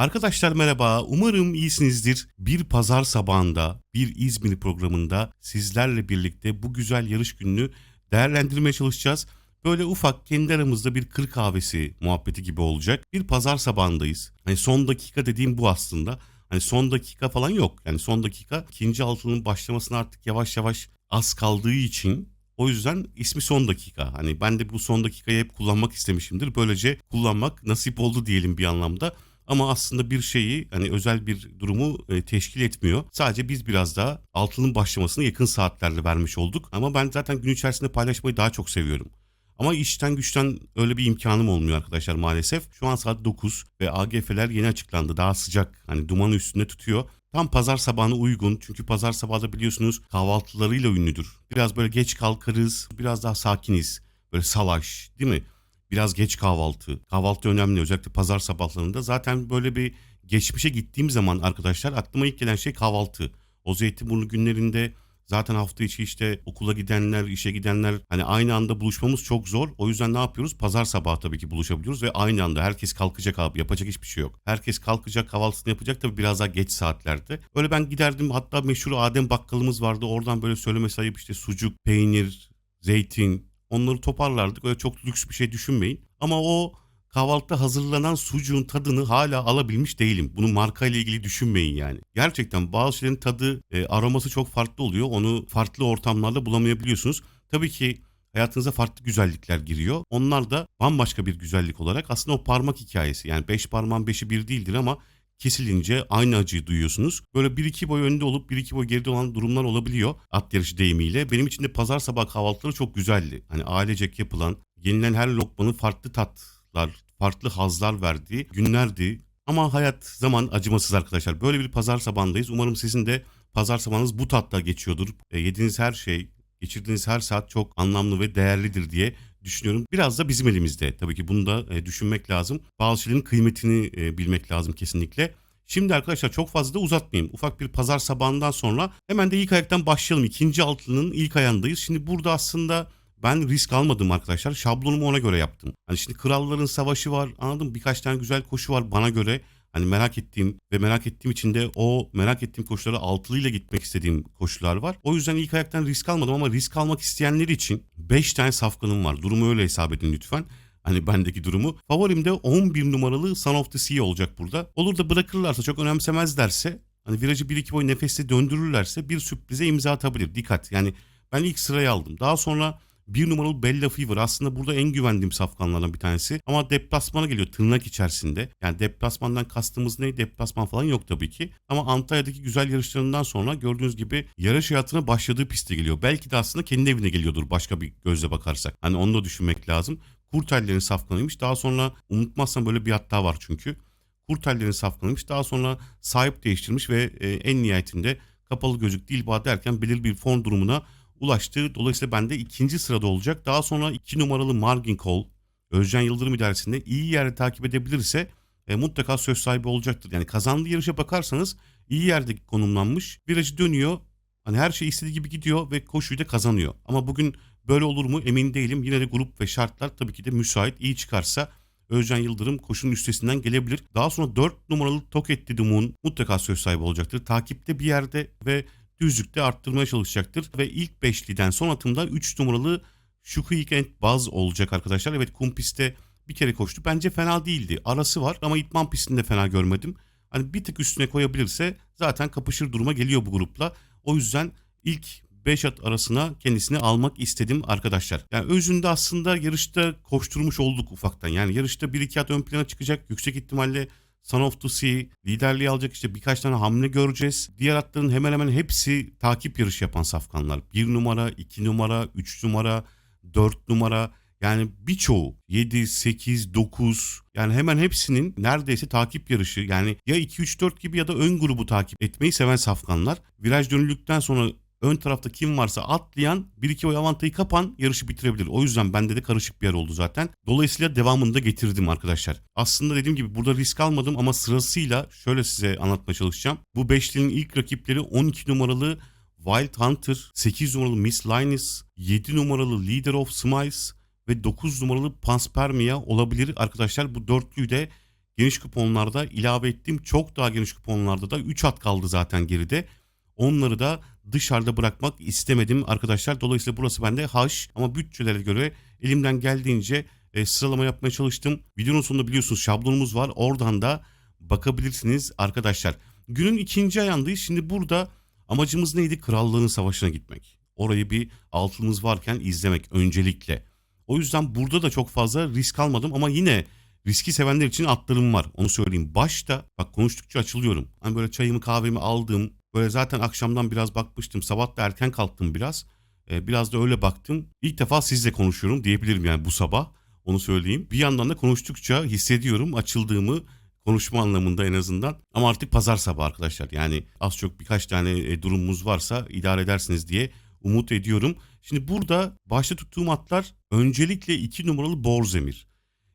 Arkadaşlar merhaba, umarım iyisinizdir. Bir pazar sabahında, bir İzmir programında sizlerle birlikte bu güzel yarış gününü değerlendirmeye çalışacağız. Böyle ufak kendi aramızda bir kır kahvesi muhabbeti gibi olacak. Bir pazar sabahındayız. Hani son dakika dediğim bu aslında. Hani son dakika falan yok. Yani son dakika ikinci altının başlamasına artık yavaş yavaş az kaldığı için o yüzden ismi son dakika. Hani ben de bu son dakikayı hep kullanmak istemişimdir. Böylece kullanmak nasip oldu diyelim bir anlamda. Ama aslında bir şeyi hani özel bir durumu e, teşkil etmiyor. Sadece biz biraz daha altının başlamasını yakın saatlerde vermiş olduk. Ama ben zaten gün içerisinde paylaşmayı daha çok seviyorum. Ama işten güçten öyle bir imkanım olmuyor arkadaşlar maalesef. Şu an saat 9 ve AGF'ler yeni açıklandı. Daha sıcak hani dumanı üstünde tutuyor. Tam pazar sabahına uygun çünkü pazar sabahı da biliyorsunuz kahvaltılarıyla ünlüdür. Biraz böyle geç kalkarız, biraz daha sakiniz. Böyle salaş değil mi? Biraz geç kahvaltı. Kahvaltı önemli özellikle pazar sabahlarında. Zaten böyle bir geçmişe gittiğim zaman arkadaşlar aklıma ilk gelen şey kahvaltı. O Zeytinburnu günlerinde zaten hafta içi işte okula gidenler, işe gidenler hani aynı anda buluşmamız çok zor. O yüzden ne yapıyoruz? Pazar sabahı tabii ki buluşabiliyoruz ve aynı anda herkes kalkacak abi. Yapacak hiçbir şey yok. Herkes kalkacak kahvaltısını yapacak tabii biraz daha geç saatlerde. Öyle ben giderdim hatta meşhur Adem bakkalımız vardı. Oradan böyle söyleme sayıp işte sucuk, peynir, zeytin onları toparlardık. Öyle çok lüks bir şey düşünmeyin. Ama o kahvaltıda hazırlanan sucuğun tadını hala alabilmiş değilim. Bunu marka ile ilgili düşünmeyin yani. Gerçekten bazı şeylerin tadı, e, aroması çok farklı oluyor. Onu farklı ortamlarda bulamayabiliyorsunuz. Tabii ki hayatınıza farklı güzellikler giriyor. Onlar da bambaşka bir güzellik olarak aslında o parmak hikayesi. Yani beş parmağın beşi bir değildir ama kesilince aynı acıyı duyuyorsunuz. Böyle bir iki boy önde olup bir iki boy geride olan durumlar olabiliyor at yarışı deyimiyle. Benim için de pazar sabah kahvaltıları çok güzeldi. Hani ailecek yapılan, yenilen her lokmanın farklı tatlar, farklı hazlar verdiği günlerdi. Ama hayat zaman acımasız arkadaşlar. Böyle bir pazar sabahındayız. Umarım sizin de pazar sabahınız bu tatta geçiyordur. E, yediğiniz her şey, geçirdiğiniz her saat çok anlamlı ve değerlidir diye düşünüyorum. Biraz da bizim elimizde. Tabii ki bunu da e, düşünmek lazım. Bazı şeylerin kıymetini e, bilmek lazım kesinlikle. Şimdi arkadaşlar çok fazla da uzatmayayım. Ufak bir pazar sabahından sonra hemen de ilk ayaktan başlayalım. İkinci altının ilk ayağındayız. Şimdi burada aslında ben risk almadım arkadaşlar. Şablonumu ona göre yaptım. Hani şimdi kralların savaşı var. Anladım birkaç tane güzel koşu var bana göre. Hani merak ettiğim ve merak ettiğim için de o merak ettiğim koşulara altılıyla gitmek istediğim koşular var. O yüzden ilk ayaktan risk almadım ama risk almak isteyenler için 5 tane safkanım var. Durumu öyle hesap edin lütfen. Hani bendeki durumu. Favorim de 11 numaralı Son of the Sea olacak burada. Olur da bırakırlarsa çok önemsemezlerse hani virajı 1-2 boy nefesle döndürürlerse bir sürprize imza atabilir. Dikkat yani ben ilk sırayı aldım. Daha sonra bir numaralı Bella Fever aslında burada en güvendiğim safkanlardan bir tanesi. Ama deplasmana geliyor tırnak içerisinde. Yani deplasmandan kastımız ne? Deplasman falan yok tabii ki. Ama Antalya'daki güzel yarışlarından sonra gördüğünüz gibi yarış hayatına başladığı piste geliyor. Belki de aslında kendi evine geliyordur başka bir gözle bakarsak. Hani onu da düşünmek lazım. Kurtellerin safkanıymış. Daha sonra unutmazsam böyle bir hatta var çünkü. Kurtellerin safkanıymış. Daha sonra sahip değiştirmiş ve e, en nihayetinde kapalı gözlük Dilba derken belirli bir form durumuna ulaştı. Dolayısıyla bende ikinci sırada olacak. Daha sonra iki numaralı Margin Cole Özcan Yıldırım idaresinde iyi yerde takip edebilirse e, mutlaka söz sahibi olacaktır. Yani kazandığı yarışa bakarsanız iyi yerde konumlanmış. Virajı dönüyor. Hani her şey istediği gibi gidiyor ve koşuyu da kazanıyor. Ama bugün böyle olur mu emin değilim. Yine de grup ve şartlar tabii ki de müsait. iyi çıkarsa Özcan Yıldırım koşunun üstesinden gelebilir. Daha sonra 4 numaralı Toket Didum'un mutlaka söz sahibi olacaktır. Takipte bir yerde ve düzlükte arttırmaya çalışacaktır. Ve ilk beşliden son atımda 3 numaralı Şuhuyken Baz olacak arkadaşlar. Evet kum pistte bir kere koştu. Bence fena değildi. Arası var ama itman pistinde fena görmedim. Hani bir tık üstüne koyabilirse zaten kapışır duruma geliyor bu grupla. O yüzden ilk 5 at arasına kendisini almak istedim arkadaşlar. Yani özünde aslında yarışta koşturmuş olduk ufaktan. Yani yarışta 1-2 at ön plana çıkacak. Yüksek ihtimalle Son of the Sea liderliği alacak işte birkaç tane hamle göreceğiz. Diğer atların hemen hemen hepsi takip yarışı yapan safkanlar. 1 numara, 2 numara, 3 numara, 4 numara yani birçoğu 7, 8, 9 yani hemen hepsinin neredeyse takip yarışı yani ya 2, 3, 4 gibi ya da ön grubu takip etmeyi seven safkanlar. Viraj dönüldükten sonra ön tarafta kim varsa atlayan 1-2 oy avantayı kapan yarışı bitirebilir. O yüzden bende de karışık bir yer oldu zaten. Dolayısıyla devamını da getirdim arkadaşlar. Aslında dediğim gibi burada risk almadım ama sırasıyla şöyle size anlatmaya çalışacağım. Bu beşlinin ilk rakipleri 12 numaralı Wild Hunter, 8 numaralı Miss Linus, 7 numaralı Leader of Smiles ve 9 numaralı Panspermia olabilir arkadaşlar. Bu dörtlüyü de geniş kuponlarda ilave ettim. Çok daha geniş kuponlarda da 3 at kaldı zaten geride. Onları da dışarıda bırakmak istemedim arkadaşlar. Dolayısıyla burası bende haş ama bütçelere göre elimden geldiğince e, sıralama yapmaya çalıştım. Videonun sonunda biliyorsunuz şablonumuz var. Oradan da bakabilirsiniz arkadaşlar. Günün ikinci ayağındayız. Şimdi burada amacımız neydi? Krallığın savaşına gitmek. Orayı bir altımız varken izlemek öncelikle. O yüzden burada da çok fazla risk almadım ama yine riski sevenler için atlarım var. Onu söyleyeyim. Başta bak konuştukça açılıyorum. Hani böyle çayımı kahvemi aldım. Böyle zaten akşamdan biraz bakmıştım. Sabah da erken kalktım biraz. Ee, biraz da öyle baktım. İlk defa sizle konuşuyorum diyebilirim yani bu sabah. Onu söyleyeyim. Bir yandan da konuştukça hissediyorum açıldığımı konuşma anlamında en azından. Ama artık pazar sabahı arkadaşlar. Yani az çok birkaç tane e, durumumuz varsa idare edersiniz diye umut ediyorum. Şimdi burada başta tuttuğum atlar öncelikle 2 numaralı Borzemir.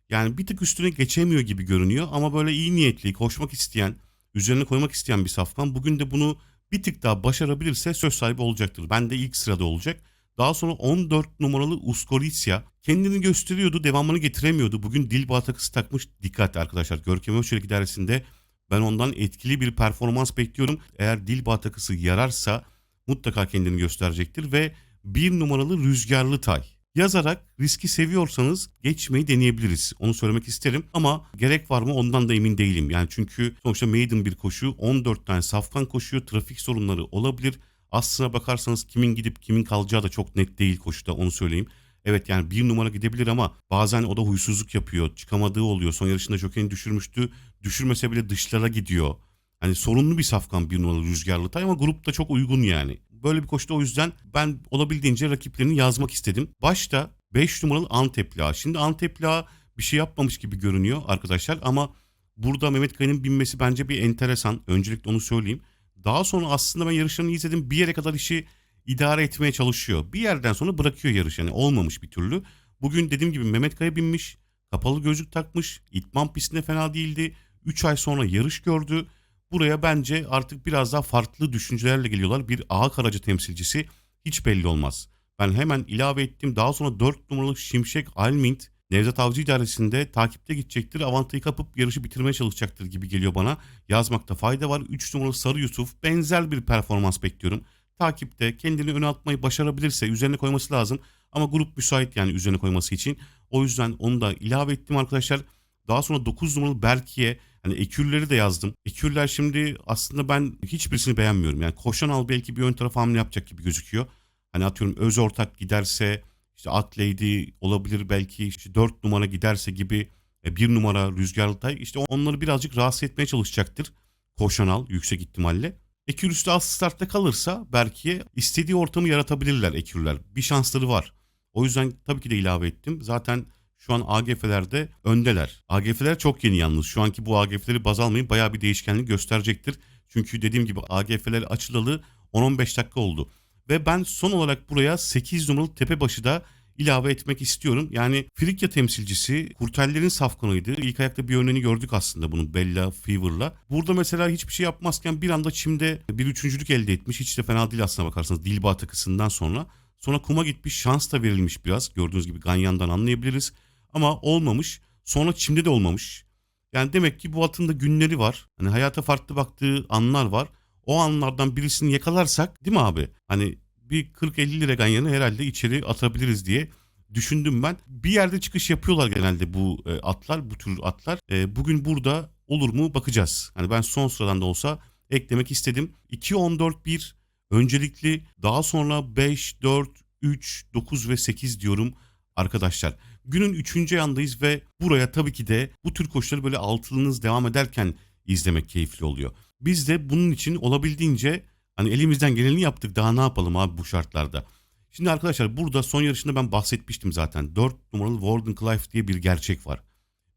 Yani bir tık üstüne geçemiyor gibi görünüyor ama böyle iyi niyetli, koşmak isteyen, üzerine koymak isteyen bir safkan. Bugün de bunu bir tık daha başarabilirse söz sahibi olacaktır. Ben de ilk sırada olacak. Daha sonra 14 numaralı Uskorisya kendini gösteriyordu, devamını getiremiyordu. Bugün Dilba takısı takmış. Dikkat arkadaşlar. Görkem Özçelik idaresinde ben ondan etkili bir performans bekliyorum. Eğer Dilba takısı yararsa mutlaka kendini gösterecektir ve bir numaralı Rüzgarlı Tay yazarak riski seviyorsanız geçmeyi deneyebiliriz. Onu söylemek isterim ama gerek var mı ondan da emin değilim. Yani çünkü sonuçta maiden bir koşu 14 tane safkan koşuyor. Trafik sorunları olabilir. Aslına bakarsanız kimin gidip kimin kalacağı da çok net değil koşuda onu söyleyeyim. Evet yani bir numara gidebilir ama bazen o da huysuzluk yapıyor. Çıkamadığı oluyor. Son yarışında Joker'ini düşürmüştü. Düşürmese bile dışlara gidiyor. Hani sorunlu bir safkan bir numaralı rüzgarlı tay ama grupta çok uygun yani. Böyle bir koşuda o yüzden ben olabildiğince rakiplerini yazmak istedim. Başta 5 numaralı Antepli Ağa. Şimdi Antepli Ağa bir şey yapmamış gibi görünüyor arkadaşlar ama burada Mehmet Kaya'nın binmesi bence bir enteresan. Öncelikle onu söyleyeyim. Daha sonra aslında ben yarışlarını izledim. Bir yere kadar işi idare etmeye çalışıyor. Bir yerden sonra bırakıyor yarış. Yani olmamış bir türlü. Bugün dediğim gibi Mehmet Kaya binmiş. Kapalı gözlük takmış. İtman pistinde fena değildi. 3 ay sonra yarış gördü. Buraya bence artık biraz daha farklı düşüncelerle geliyorlar. Bir ağa karacı temsilcisi hiç belli olmaz. Ben hemen ilave ettim. Daha sonra 4 numaralı Şimşek Almint Nevzat Avcı idaresinde takipte gidecektir. Avantayı kapıp yarışı bitirmeye çalışacaktır gibi geliyor bana. Yazmakta fayda var. 3 numaralı Sarı Yusuf benzer bir performans bekliyorum. Takipte kendini öne atmayı başarabilirse üzerine koyması lazım. Ama grup müsait yani üzerine koyması için. O yüzden onu da ilave ettim arkadaşlar. Daha sonra 9 numaralı Berki'ye hani ekürleri de yazdım. Ekürler şimdi aslında ben hiçbirisini beğenmiyorum. Yani koşan al belki bir ön taraf hamle yapacak gibi gözüküyor. Hani atıyorum öz ortak giderse işte At Lady olabilir belki işte 4 numara giderse gibi e, bir numara Rüzgarlı Tay işte onları birazcık rahatsız etmeye çalışacaktır. Koşan al yüksek ihtimalle. Ekürüsü de az startta kalırsa belki istediği ortamı yaratabilirler ekürler. Bir şansları var. O yüzden tabii ki de ilave ettim. Zaten şu an AGF'lerde öndeler. AGF'ler çok yeni yalnız. Şu anki bu AGF'leri baz almayın bayağı bir değişkenlik gösterecektir. Çünkü dediğim gibi AGF'ler açılalı 10-15 dakika oldu. Ve ben son olarak buraya 8 numaralı Tepebaşı da ilave etmek istiyorum. Yani Frikya temsilcisi Kurtellerin safkanıydı. İlk ayakta bir örneğini gördük aslında bunun Bella Fever'la. Burada mesela hiçbir şey yapmazken bir anda çimde bir üçüncülük elde etmiş. Hiç de fena değil aslına bakarsanız Dilba takısından sonra. Sonra kuma gitmiş şans da verilmiş biraz. Gördüğünüz gibi Ganyan'dan anlayabiliriz. Ama olmamış. Sonra çimde de olmamış. Yani demek ki bu atın da günleri var. Hani hayata farklı baktığı anlar var. O anlardan birisini yakalarsak değil mi abi? Hani bir 40-50 lira ganyanı herhalde içeri atabiliriz diye düşündüm ben. Bir yerde çıkış yapıyorlar genelde bu e, atlar, bu tür atlar. E, bugün burada olur mu bakacağız. Hani ben son sıradan da olsa eklemek istedim. 2-14-1 öncelikli daha sonra 5, 4, 3, 9 ve 8 diyorum arkadaşlar. Günün 3. yandayız ve buraya tabii ki de bu tür koşuları böyle altılınız devam ederken izlemek keyifli oluyor. Biz de bunun için olabildiğince hani elimizden geleni yaptık daha ne yapalım abi bu şartlarda. Şimdi arkadaşlar burada son yarışında ben bahsetmiştim zaten. 4 numaralı Warden Clive diye bir gerçek var.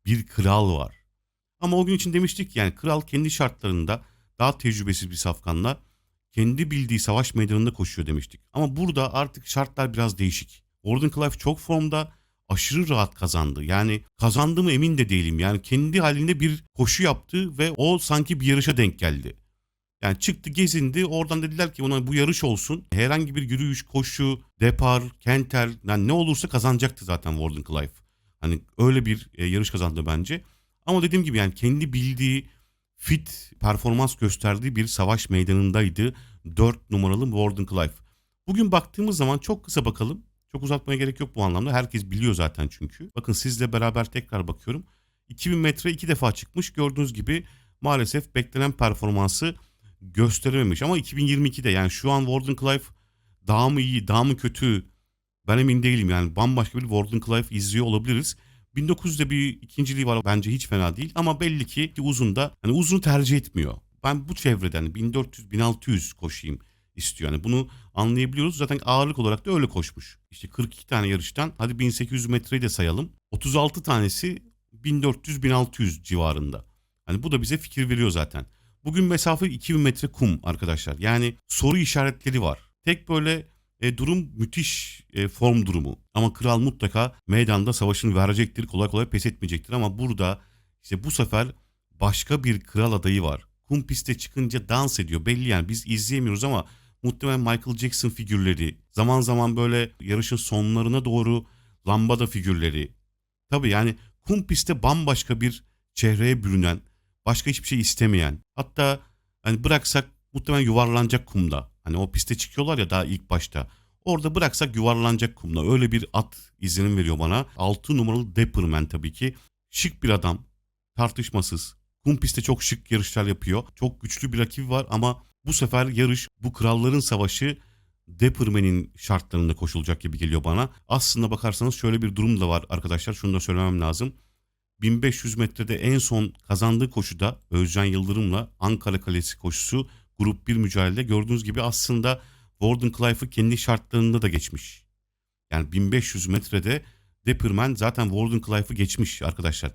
Bir kral var. Ama o gün için demiştik yani kral kendi şartlarında daha tecrübesiz bir safkanla kendi bildiği savaş meydanında koşuyor demiştik. Ama burada artık şartlar biraz değişik. Warden Clive çok formda aşırı rahat kazandı. Yani kazandı mı emin de değilim. Yani kendi halinde bir koşu yaptı ve o sanki bir yarışa denk geldi. Yani çıktı gezindi oradan dediler ki ona bu yarış olsun. Herhangi bir yürüyüş, koşu, depar, kenter yani ne olursa kazanacaktı zaten Warden Clive. Hani öyle bir e, yarış kazandı bence. Ama dediğim gibi yani kendi bildiği fit performans gösterdiği bir savaş meydanındaydı 4 numaralı Warden Clive. Bugün baktığımız zaman çok kısa bakalım. Çok uzatmaya gerek yok bu anlamda. Herkes biliyor zaten çünkü. Bakın sizle beraber tekrar bakıyorum. 2000 metre iki defa çıkmış. Gördüğünüz gibi maalesef beklenen performansı gösterememiş. Ama 2022'de yani şu an Warden Clive daha mı iyi, daha mı kötü ben emin değilim. Yani bambaşka bir Warden Clive izliyor olabiliriz. 1900'de bir ikinciliği var bence hiç fena değil ama belli ki uzun da hani uzunu tercih etmiyor. Ben bu çevreden 1400-1600 koşayım istiyor. Yani bunu anlayabiliyoruz. Zaten ağırlık olarak da öyle koşmuş. İşte 42 tane yarıştan hadi 1800 metreyi de sayalım. 36 tanesi 1400-1600 civarında. Hani bu da bize fikir veriyor zaten. Bugün mesafe 2000 metre kum arkadaşlar. Yani soru işaretleri var. Tek böyle e, durum müthiş e, form durumu. Ama kral mutlaka meydanda savaşını verecektir. Kolay kolay pes etmeyecektir. Ama burada işte bu sefer başka bir kral adayı var. Kum piste çıkınca dans ediyor. Belli yani biz izleyemiyoruz ama muhtemelen Michael Jackson figürleri, zaman zaman böyle yarışın sonlarına doğru lambada figürleri. Tabii yani kum pistte bambaşka bir çehreye bürünen, başka hiçbir şey istemeyen. Hatta hani bıraksak muhtemelen yuvarlanacak kumda. Hani o piste çıkıyorlar ya daha ilk başta. Orada bıraksak yuvarlanacak kumda. Öyle bir at izlenim veriyor bana. 6 numaralı Dapperman tabii ki. Şık bir adam. Tartışmasız. Kum pistte çok şık yarışlar yapıyor. Çok güçlü bir rakibi var ama bu sefer yarış bu kralların savaşı Dapperman'in şartlarında koşulacak gibi geliyor bana. Aslında bakarsanız şöyle bir durum da var arkadaşlar. Şunu da söylemem lazım. 1500 metrede en son kazandığı koşuda Özcan Yıldırım'la Ankara Kalesi koşusu grup bir mücadelede gördüğünüz gibi aslında Warden Clive'ı kendi şartlarında da geçmiş. Yani 1500 metrede Dapperman zaten Warden Clive'ı geçmiş arkadaşlar.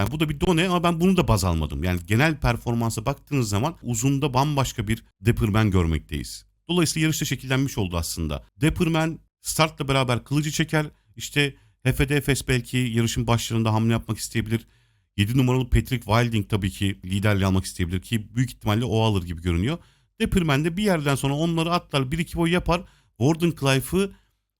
Yani bu da bir done ama ben bunu da baz almadım. Yani genel performansa baktığınız zaman uzunda bambaşka bir Dapperman görmekteyiz. Dolayısıyla yarışta şekillenmiş oldu aslında. Dapperman startla beraber kılıcı çeker. İşte HFD belki yarışın başlarında hamle yapmak isteyebilir. 7 numaralı Patrick Wilding tabii ki liderliği almak isteyebilir ki büyük ihtimalle o alır gibi görünüyor. Dapperman de bir yerden sonra onları atlar bir iki boy yapar. Warden Clive'ı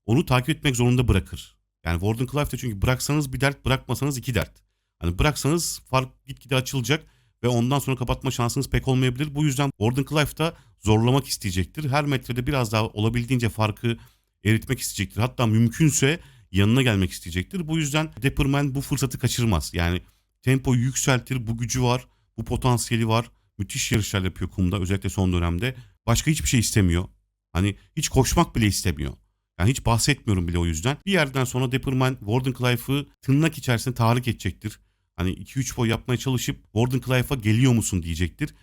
onu takip etmek zorunda bırakır. Yani Warden Clive de çünkü bıraksanız bir dert bırakmasanız iki dert. Hani bıraksanız fark gitgide açılacak ve ondan sonra kapatma şansınız pek olmayabilir. Bu yüzden Warden Clive da zorlamak isteyecektir. Her metrede biraz daha olabildiğince farkı eritmek isteyecektir. Hatta mümkünse yanına gelmek isteyecektir. Bu yüzden Dapperman bu fırsatı kaçırmaz. Yani tempoyu yükseltir, bu gücü var, bu potansiyeli var. Müthiş yarışlar yapıyor kumda özellikle son dönemde. Başka hiçbir şey istemiyor. Hani hiç koşmak bile istemiyor. Yani hiç bahsetmiyorum bile o yüzden. Bir yerden sonra Dapperman Warden Clive'ı tırnak içerisinde tahrik edecektir. Hani 2-3 boy yapmaya çalışıp Warden Clive'a geliyor musun diyecektir.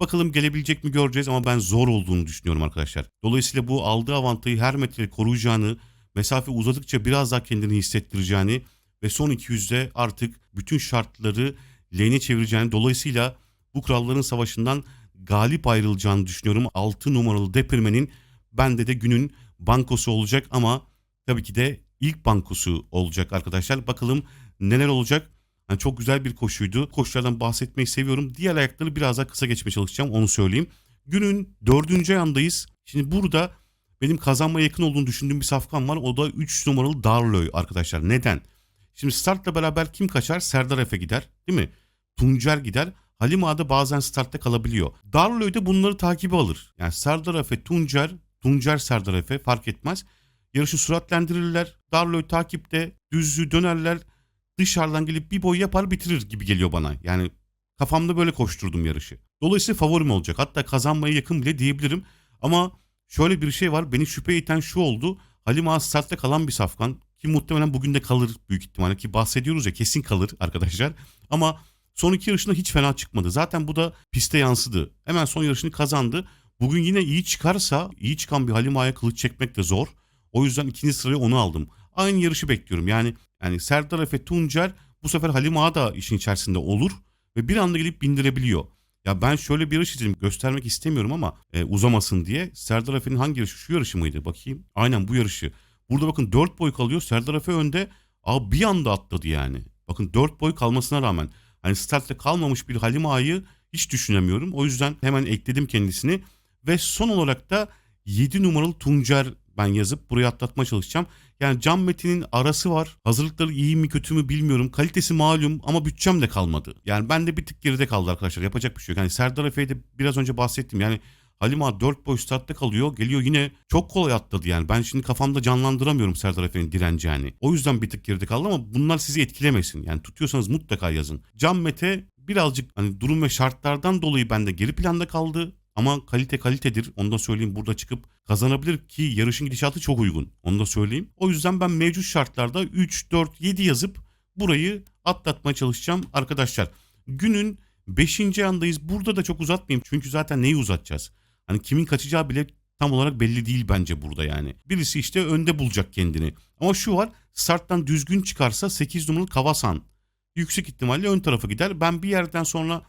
Bakalım gelebilecek mi göreceğiz ama ben zor olduğunu düşünüyorum arkadaşlar. Dolayısıyla bu aldığı avantajı her metre koruyacağını, mesafe uzadıkça biraz daha kendini hissettireceğini ve son 200'de artık bütün şartları lehine çevireceğini dolayısıyla bu kralların savaşından galip ayrılacağını düşünüyorum. 6 numaralı Depirmen'in bende de günün bankosu olacak ama tabii ki de ilk bankosu olacak arkadaşlar. Bakalım neler olacak. Yani çok güzel bir koşuydu. Koşulardan bahsetmeyi seviyorum. Diğer ayakları biraz daha kısa geçmeye çalışacağım onu söyleyeyim. Günün dördüncü andayız. Şimdi burada benim kazanmaya yakın olduğunu düşündüğüm bir safkan var. O da 3 numaralı Darloy arkadaşlar. Neden? Şimdi startla beraber kim kaçar? Serdar Efe gider değil mi? Tuncer gider. Halim Ağa'da bazen startta kalabiliyor. Darloy da bunları takibi alır. Yani Serdar Efe, Tuncer, Tuncer Serdar Efe fark etmez. Yarışı süratlendirirler. Darloy takipte düzlüğü dönerler. Dışarıdan gelip bir boy yapar bitirir gibi geliyor bana. Yani kafamda böyle koşturdum yarışı. Dolayısıyla favorim olacak. Hatta kazanmaya yakın bile diyebilirim. Ama şöyle bir şey var. Beni şüphe iten şu oldu. Halim Ağa startta kalan bir safkan. Ki muhtemelen bugün de kalır büyük ihtimalle. Ki bahsediyoruz ya kesin kalır arkadaşlar. Ama son iki yarışında hiç fena çıkmadı. Zaten bu da piste yansıdı. Hemen son yarışını kazandı. Bugün yine iyi çıkarsa iyi çıkan bir Halim Ağa'ya kılıç çekmek de zor. O yüzden ikinci sırayı onu aldım. Aynı yarışı bekliyorum. Yani yani Serdar Efe Tuncer bu sefer Halim Ağa da işin içerisinde olur ve bir anda gelip bindirebiliyor. Ya ben şöyle bir yarış izledim göstermek istemiyorum ama e, uzamasın diye. Serdar Efe'nin hangi yarışı? Şu yarışı mıydı? Bakayım. Aynen bu yarışı. Burada bakın 4 boy kalıyor. Serdar Efe önde. Abi bir anda atladı yani. Bakın 4 boy kalmasına rağmen. Hani startta kalmamış bir Halim Ağa'yı hiç düşünemiyorum. O yüzden hemen ekledim kendisini. Ve son olarak da 7 numaralı Tuncer ben yazıp buraya atlatmaya çalışacağım. Yani Can Metin'in arası var. Hazırlıkları iyi mi kötü mü bilmiyorum. Kalitesi malum ama bütçem de kalmadı. Yani ben de bir tık geride kaldı arkadaşlar. Yapacak bir şey yok. Yani Serdar Efe'yi biraz önce bahsettim. Yani Halim Ağa 4 boy startta kalıyor. Geliyor yine çok kolay atladı yani. Ben şimdi kafamda canlandıramıyorum Serdar Efe'nin direnci yani. O yüzden bir tık geride kaldı ama bunlar sizi etkilemesin. Yani tutuyorsanız mutlaka yazın. Can Mete birazcık hani durum ve şartlardan dolayı bende geri planda kaldı. Ama kalite kalitedir. Onu da söyleyeyim burada çıkıp kazanabilir ki yarışın gidişatı çok uygun. Onu da söyleyeyim. O yüzden ben mevcut şartlarda 3, 4, 7 yazıp burayı atlatmaya çalışacağım arkadaşlar. Günün 5. andayız. Burada da çok uzatmayayım. Çünkü zaten neyi uzatacağız? Hani kimin kaçacağı bile tam olarak belli değil bence burada yani. Birisi işte önde bulacak kendini. Ama şu var starttan düzgün çıkarsa 8 numaralı Kavasan yüksek ihtimalle ön tarafa gider. Ben bir yerden sonra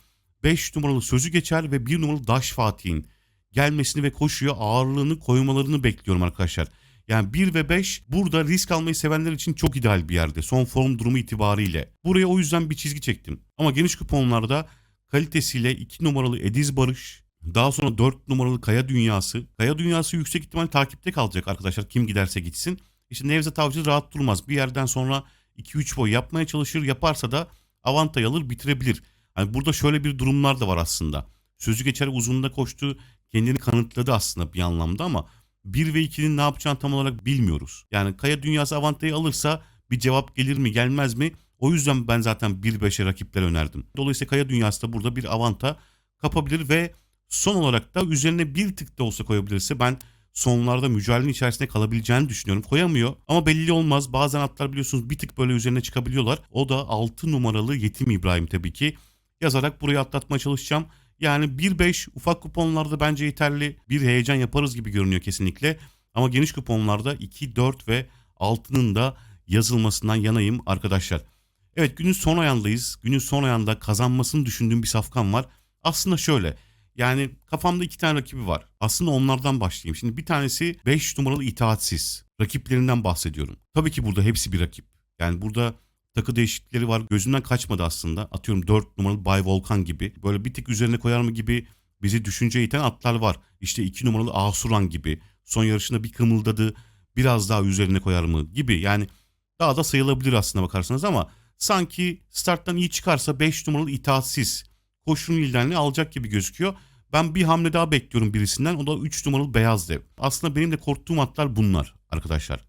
5 numaralı sözü geçer ve 1 numaralı Daş Fatih'in gelmesini ve koşuya ağırlığını koymalarını bekliyorum arkadaşlar. Yani 1 ve 5 burada risk almayı sevenler için çok ideal bir yerde. Son form durumu itibariyle. Buraya o yüzden bir çizgi çektim. Ama geniş kuponlarda kalitesiyle 2 numaralı Ediz Barış, daha sonra 4 numaralı Kaya Dünyası. Kaya Dünyası yüksek ihtimal takipte kalacak arkadaşlar kim giderse gitsin. İşte Nevzat Avcı rahat durmaz. Bir yerden sonra 2-3 boy yapmaya çalışır. Yaparsa da avantaj alır bitirebilir. Hani burada şöyle bir durumlar da var aslında. Sözü geçer uzununda koştu. Kendini kanıtladı aslında bir anlamda ama 1 ve 2'nin ne yapacağını tam olarak bilmiyoruz. Yani Kaya Dünyası avantajı alırsa bir cevap gelir mi gelmez mi? O yüzden ben zaten 1-5'e rakipler önerdim. Dolayısıyla Kaya Dünyası da burada bir avanta kapabilir ve son olarak da üzerine bir tık da olsa koyabilirse ben sonlarda mücadelenin içerisinde kalabileceğini düşünüyorum. Koyamıyor ama belli olmaz. Bazen atlar biliyorsunuz bir tık böyle üzerine çıkabiliyorlar. O da 6 numaralı Yetim İbrahim tabii ki. Yazarak burayı atlatmaya çalışacağım. Yani 1-5 ufak kuponlarda bence yeterli. Bir heyecan yaparız gibi görünüyor kesinlikle. Ama geniş kuponlarda 2, 4 ve 6'nın da yazılmasından yanayım arkadaşlar. Evet günün son ayağındayız. Günün son ayağında kazanmasını düşündüğüm bir safkan var. Aslında şöyle. Yani kafamda iki tane rakibi var. Aslında onlardan başlayayım. Şimdi bir tanesi 5 numaralı itaatsiz. Rakiplerinden bahsediyorum. Tabii ki burada hepsi bir rakip. Yani burada takı değişiklikleri var. Gözümden kaçmadı aslında. Atıyorum 4 numaralı Bay Volkan gibi. Böyle bir tık üzerine koyar mı gibi bizi düşünce iten atlar var. İşte 2 numaralı Asuran gibi. Son yarışında bir kımıldadı. Biraz daha üzerine koyar mı gibi. Yani daha da sayılabilir aslında bakarsanız ama sanki starttan iyi çıkarsa 5 numaralı itaatsiz koşunun liderliğini alacak gibi gözüküyor. Ben bir hamle daha bekliyorum birisinden. O da 3 numaralı beyaz dev. Aslında benim de korktuğum atlar bunlar arkadaşlar.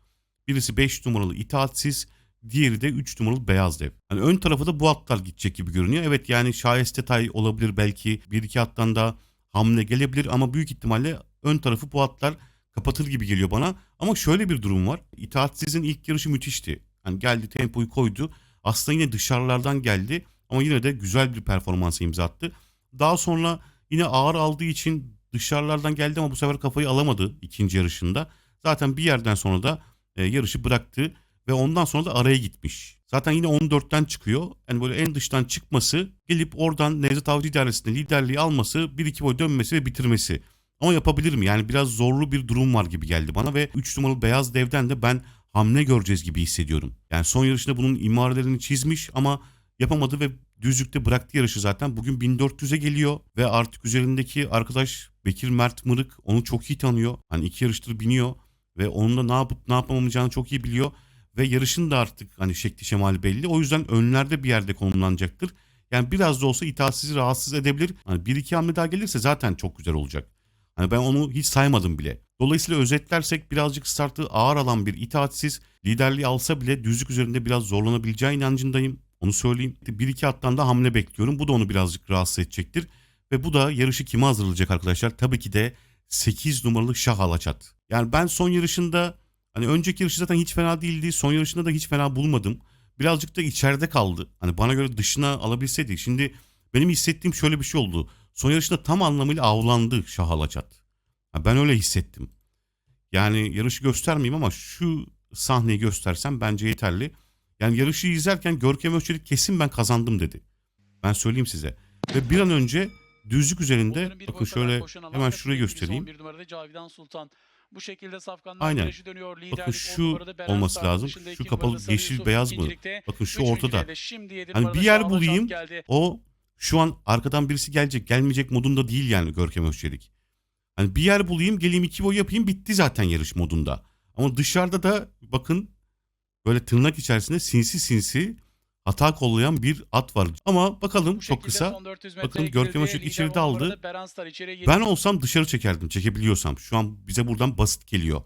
Birisi 5 numaralı itaatsiz, diğeri de 3 numaralı beyaz dev. Hani ön tarafa da bu atlar gidecek gibi görünüyor. Evet yani şayeste tay olabilir belki. Bir iki attan da hamle gelebilir ama büyük ihtimalle ön tarafı bu atlar kapatır gibi geliyor bana. Ama şöyle bir durum var. İtaatsizin ilk yarışı müthişti. Hani geldi tempoyu koydu. Aslında yine dışarılardan geldi. Ama yine de güzel bir performansı imza attı. Daha sonra yine ağır aldığı için dışarılardan geldi ama bu sefer kafayı alamadı ikinci yarışında. Zaten bir yerden sonra da e, yarışı bıraktı ve ondan sonra da araya gitmiş. Zaten yine 14'ten çıkıyor. Yani böyle en dıştan çıkması, gelip oradan Nevzat Avcı idaresinde liderliği alması, 1-2 boy dönmesi ve bitirmesi. Ama yapabilir mi? Yani biraz zorlu bir durum var gibi geldi bana ve 3 numaralı beyaz devden de ben hamle göreceğiz gibi hissediyorum. Yani son yarışında bunun imarelerini çizmiş ama yapamadı ve düzlükte bıraktı yarışı zaten. Bugün 1400'e geliyor ve artık üzerindeki arkadaş Bekir Mert Mırık onu çok iyi tanıyor. Hani iki yarıştır biniyor ve onunla ne yapıp ne yapamayacağını çok iyi biliyor. Ve yarışın da artık hani şekli şemali belli. O yüzden önlerde bir yerde konumlanacaktır. Yani biraz da olsa itaatsizi rahatsız edebilir. Hani bir iki hamle daha gelirse zaten çok güzel olacak. Hani ben onu hiç saymadım bile. Dolayısıyla özetlersek birazcık startı ağır alan bir itaatsiz liderliği alsa bile düzlük üzerinde biraz zorlanabileceği inancındayım. Onu söyleyeyim. Bir iki attan da hamle bekliyorum. Bu da onu birazcık rahatsız edecektir. Ve bu da yarışı kime hazırlayacak arkadaşlar? Tabii ki de 8 numaralı Şah Alaçat. Yani ben son yarışında hani önceki yarışı zaten hiç fena değildi. Son yarışında da hiç fena bulmadım. Birazcık da içeride kaldı. Hani bana göre dışına alabilseydi. Şimdi benim hissettiğim şöyle bir şey oldu. Son yarışında tam anlamıyla avlandı Şah Alaçat. Yani ben öyle hissettim. Yani yarışı göstermeyeyim ama şu sahneyi göstersem bence yeterli. Yani yarışı izlerken Görkem Özçelik kesin ben kazandım dedi. Ben söyleyeyim size. Ve bir an önce düzlük üzerinde bakın şöyle hemen şurayı göstereyim. 11 numarada Cavidan Sultan. Bu şekilde safkanlar Aynen. dönüyor. Bakın Liderlik on şu olması lazım. Şu kapalı yeşil beyaz mı? Bakın şu ortada. Hani bir yer bulayım. O şu an arkadan birisi gelecek gelmeyecek modunda değil yani Görkem Özçelik. Hani bir yer bulayım geleyim iki boy yapayım bitti zaten yarış modunda. Ama dışarıda da bakın böyle tırnak içerisinde sinsi sinsi hata kollayan bir at var. Ama bakalım Bu çok kısa. son 400 Bakın Görkem Lider içeride aldı. Ben olsam dışarı çekerdim çekebiliyorsam. Şu an bize buradan basit geliyor.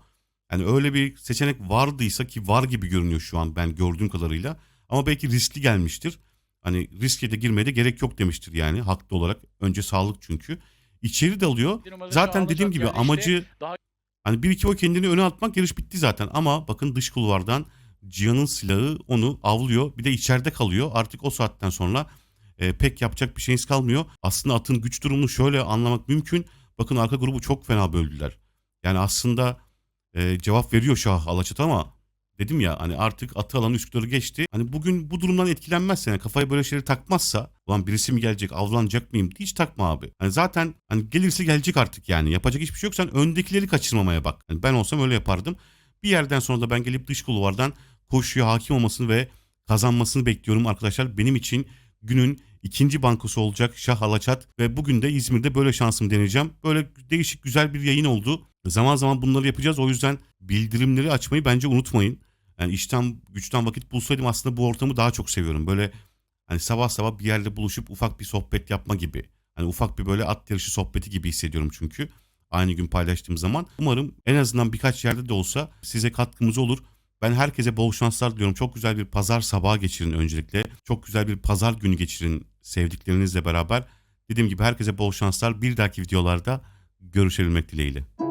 Yani öyle bir seçenek vardıysa ki var gibi görünüyor şu an ben gördüğüm kadarıyla. Ama belki riskli gelmiştir. Hani riske de girmeye de gerek yok demiştir yani haklı olarak. Önce sağlık çünkü. İçeri dalıyor. Zaten dediğim gibi amacı hani bir iki o kendini öne atmak yarış bitti zaten. Ama bakın dış kulvardan Cihan'ın silahı onu avlıyor. Bir de içeride kalıyor. Artık o saatten sonra e, pek yapacak bir şeyiniz kalmıyor. Aslında atın güç durumunu şöyle anlamak mümkün. Bakın arka grubu çok fena böldüler. Yani aslında e, cevap veriyor Şah Alaçat ama dedim ya hani artık atı alan Üsküdar'ı geçti. Hani bugün bu durumdan etkilenmezse yani kafaya böyle şeyleri takmazsa ulan birisi mi gelecek avlanacak mıyım hiç takma abi. Hani zaten hani gelirse gelecek artık yani yapacak hiçbir şey yok sen öndekileri kaçırmamaya bak. Yani ben olsam öyle yapardım. Bir yerden sonra da ben gelip dış kulvardan koşuya hakim olmasını ve kazanmasını bekliyorum arkadaşlar. Benim için günün ikinci bankosu olacak Şah Alaçat ve bugün de İzmir'de böyle şansımı deneyeceğim. Böyle değişik güzel bir yayın oldu. Zaman zaman bunları yapacağız. O yüzden bildirimleri açmayı bence unutmayın. Yani işten güçten vakit bulsaydım aslında bu ortamı daha çok seviyorum. Böyle hani sabah sabah bir yerde buluşup ufak bir sohbet yapma gibi. Hani ufak bir böyle at yarışı sohbeti gibi hissediyorum çünkü. Aynı gün paylaştığım zaman. Umarım en azından birkaç yerde de olsa size katkımız olur. Ben herkese bol şanslar diliyorum. Çok güzel bir pazar sabahı geçirin öncelikle. Çok güzel bir pazar günü geçirin sevdiklerinizle beraber. Dediğim gibi herkese bol şanslar. Bir dahaki videolarda görüşebilmek dileğiyle.